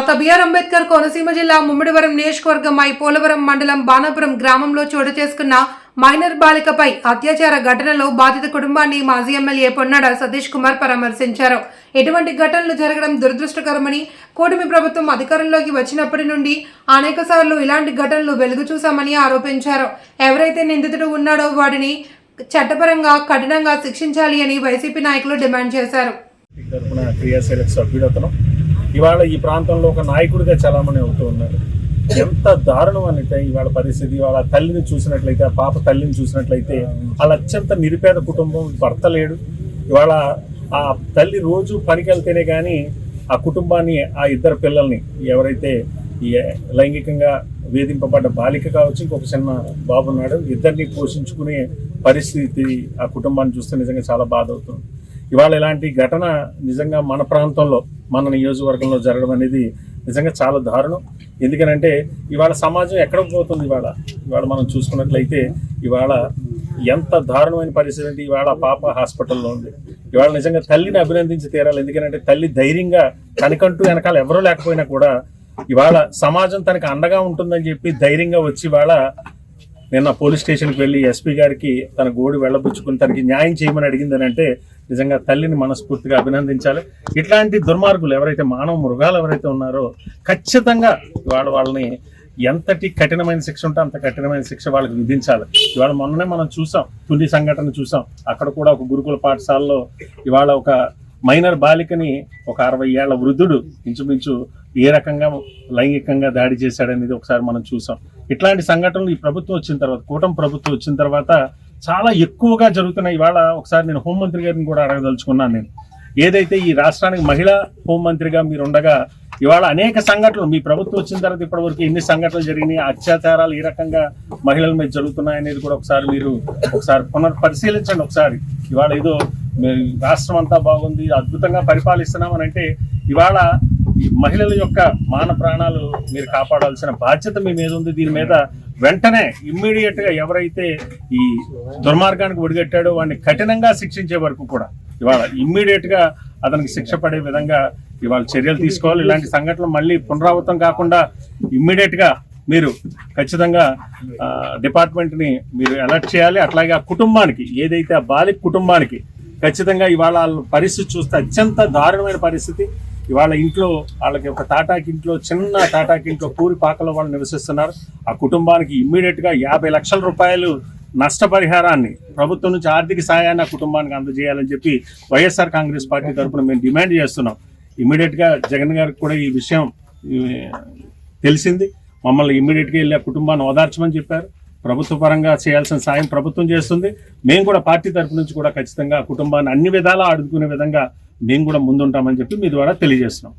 Doctor BR Ambedkar Konaseema జిల్లా ముమ్మిడివరం నియోజకవర్గం I Polavaram మండలం బాణాపురం గ్రామంలో చోటు చేసుకున్న మైనర్ బాలికపై అత్యాచార ఘటనలో బాధిత కుటుంబాన్ని మాజీ ఎమ్మెల్యే పొన్నాడ సతీష్ కుమార్ పరామర్శించారు. ఎటువంటి ఘటనలు జరగడం దురదృష్టకరమని కూటమి ప్రభుత్వం అధికారంలోకి వచ్చినప్పటి నుండి అనేక ఇలాంటి ఘటనలు వెలుగు చూశామని ఆరోపించారు. ఎవరైతే నిందితుడు ఉన్నాడో వాడిని చట్టపరంగా కఠినంగా శిక్షించాలి అని వైసీపీ నాయకులు డిమాండ్ చేశారు. ఇవాళ ఈ ప్రాంతంలో ఒక నాయకుడిగా చలామణి అవుతూ ఉన్నారు. ఎంత దారుణం అంటే ఇవాళ పరిస్థితి. వాళ్ళ తల్లిని చూసినట్లయితే ఆ పాప తల్లిని చూసినట్లయితే వాళ్ళ అత్యంత నిరుపేద కుటుంబం భర్త లేడు. ఇవాళ ఆ తల్లి రోజు పనికి వెళ్తేనే కానీ ఆ కుటుంబాన్ని ఆ ఇద్దరు పిల్లల్ని ఎవరైతే ఈ లైంగికంగా వేధింపబడ్డ బాలిక కావచ్చు ఇంకొక చిన్న బాబు ఉన్నాడు ఇద్దరిని పోషించుకునే పరిస్థితి ఆ కుటుంబాన్ని చూస్తే నిజంగా చాలా బాధ అవుతుంది. ఇవాళ ఇలాంటి ఘటన నిజంగా మన ప్రాంతంలో మన నియోజకవర్గంలో జరగడం అనేది నిజంగా చాలా దారుణం. ఎందుకనంటే ఇవాళ సమాజం ఎక్కడికి పోతుంది ఇవాళ? ఇవాళ మనం చూసుకున్నట్లయితే ఇవాళ ఎంత దారుణమైన పరిస్థితి అంటే ఇవాళ పాప హాస్పిటల్లో ఉంది. ఇవాళ నిజంగా తల్లిని అభినందించి తీరాలి. ఎందుకంటే తల్లి ధైర్యంగా తనకంటూ వెనకాల ఎవరూ లేకపోయినా కూడా ఇవాళ సమాజం తనకు అండగా ఉంటుందని చెప్పి ధైర్యంగా వచ్చి ఇవాళ నిన్న పోలీస్ స్టేషన్కి వెళ్ళి ఎస్పీ గారికి తన గోడు వెళ్ళబుచ్చుకుని తనకి న్యాయం చేయమని అడిగిందని అంటే నిజంగా తల్లిని మనస్ఫూర్తిగా అభినందించాలి. ఇట్లాంటి దుర్మార్గులు ఎవరైతే మానవ మృగాలు ఎవరైతే ఉన్నారో ఖచ్చితంగా ఇవాళ వాళ్ళని ఎంతటి కఠినమైన శిక్ష ఉంటే అంత కఠినమైన శిక్ష వాళ్ళకి విధించాలి. ఇవాళ మొన్ననే మనం చూసాం తులి సంఘటన చూసాం. అక్కడ కూడా ఒక గురుకుల పాఠశాలలో ఇవాళ ఒక మైనర్ బాలికని ఒక అరవై ఏళ్ళ వృద్ధుడు ఇంచుమించు ఏ రకంగా లైంగికంగా దాడి చేశాడనేది ఒకసారి మనం చూసాం. ఇట్లాంటి సంఘటనలు ఈ ప్రభుత్వం వచ్చిన తర్వాత కూటమి ప్రభుత్వం వచ్చిన తర్వాత చాలా ఎక్కువగా జరుగుతున్నాయి. ఇవాళ ఒకసారి నేను హోంమంత్రి గారిని కూడా అడగదలుచుకున్నాను నేను. ఏదైతే ఈ రాష్ట్రానికి మహిళా హోంమంత్రిగా మీరు ఉండగా ఇవాళ అనేక సంఘటనలు మీ ప్రభుత్వం వచ్చిన తర్వాత ఇప్పటి వరకు ఎన్ని సంఘటనలు జరిగినాయి అత్యాచారాలు ఈ రకంగా మహిళల మీద జరుగుతున్నాయి అనేది కూడా ఒకసారి మీరు ఒకసారి పునర్పరిశీలించండి ఒకసారి. ఇవాళ ఏదో మీ రాష్ట్రం అంతా బాగుంది అద్భుతంగా పరిపాలిస్తున్నామని అంటే ఇవాళ ఈ మహిళల యొక్క మాన ప్రాణాలు మీరు కాపాడాల్సిన బాధ్యత మీ మీద ఉంది. దీని మీద వెంటనే ఇమ్మీడియట్గా ఎవరైతే ఈ దుర్మార్గానికి ఒడిగట్టాడో వాడిని కఠినంగా శిక్షించే వరకు కూడా ఇవాళ ఇమ్మీడియట్గా అతనికి శిక్ష పడే విధంగా ఇవాళ చర్యలు తీసుకోవాలి. ఇలాంటి సంఘటనలు మళ్ళీ పునరావృతం కాకుండా ఇమ్మీడియట్గా మీరు ఖచ్చితంగా డిపార్ట్మెంట్ని మీరు అలర్ట్ చేయాలి. అట్లాగే ఆ కుటుంబానికి ఏదైతే ఆ బాలిక కుటుంబానికి ఖచ్చితంగా ఇవాళ వాళ్ళ పరిస్థితి చూస్తే అత్యంత దారుణమైన పరిస్థితి. ఇవాళ ఇంట్లో వాళ్ళకి ఒక తాటాకింట్లో చిన్న తాటాకింట్లో పూరి పాకలో వాళ్ళు నివసిస్తున్నారు. ఆ కుటుంబానికి ఇమ్మీడియట్గా యాభై లక్షల రూపాయలు నష్టపరిహారాన్ని ప్రభుత్వం నుంచి ఆర్థిక సాయాన్ని ఆ కుటుంబానికి అందజేయాలని చెప్పి వైఎస్ఆర్ కాంగ్రెస్ పార్టీ తరఫున మేము డిమాండ్ చేస్తున్నాం. ఇమ్మీడియట్గా జగన్ గారికి కూడా ఈ విషయం తెలిసింది. మమ్మల్ని ఇమ్మీడియట్గా వెళ్ళి ఆ కుటుంబాన్ని ఓదార్చమని చెప్పారు. ప్రభుత్వ పరంగా చేయాల్సిన సాయం ప్రభుత్వం చేస్తుంది. మేము కూడా పార్టీ తరపు నుంచి కూడా ఖచ్చితంగా కుటుంబాన్ని అన్ని విధాలా ఆడుకునే విధంగా మేము కూడా ముందుంటామని చెప్పి మీ ద్వారా తెలియజేస్తున్నాం.